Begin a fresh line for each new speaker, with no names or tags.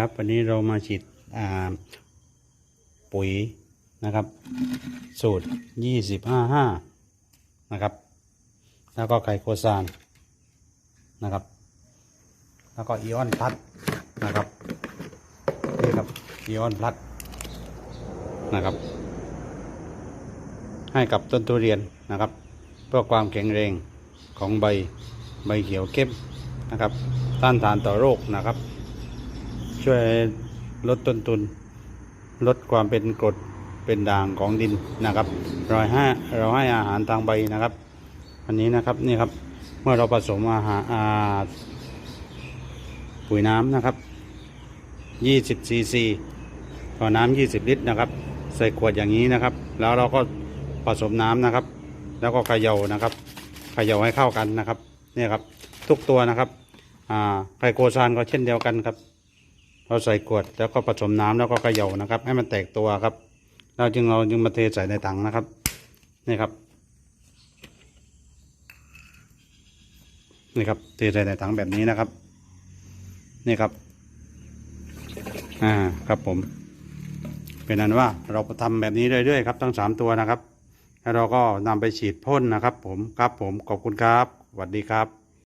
ครับ วันนี้เรามาฉีดปุ๋ยนะครับ สูตรยี่สิบห้าห้านะครับ แล้วก็ไกลโคซานนะครับ แล้วก็อีออนพลัสนะครับนี่ครับอีออนพลัสนะครับ ให้กับต้นทุเรียนนะครับ เพื่อความแข็งแรงของใบใบเขียวเข้มนะครับต้านทานต่อโรคนะครับ ช่วยลดต้นทุน ลดความเป็นกรดเป็นด่างของดินนะครับเราให้เราให้อาหารทางใบนะครับ อันนี้นะครับนี่ครับเมื่อเราผสมอาหารปุ๋ยน้ำนะครับ20ซีซีต่อน้ำ20 ลิตรนะครับ ใส่ขวดอย่างนี้นะครับ แล้วเราก็ผสมน้ำนะครับ แล้วก็เขย่านะครับเขย่าให้เข้ากันนะครับนี่ครับ ทุกตัวนะครับไคโคซานก็เช่นเดียวกันครับ เราใส่ขวดแล้วก็ผสมน้ำแล้วก็เขย่านะครับ ให้มันแตกตัวครับ เราจึงเราจึงมาเทใส่ในถังนะครับ นี่ครับ นี่ครับเทใส่ในถังแบบนี้นะครับ นี่ครับ อ่าครับผม เป็นนั้นว่าเราทำแบบนี้เรื่อยๆครับทั้งสามตัวนะครับแล้วเราก็นำไปฉีดพ่นนะครับ ผมครับผมขอบคุณครับสวัสดีครับ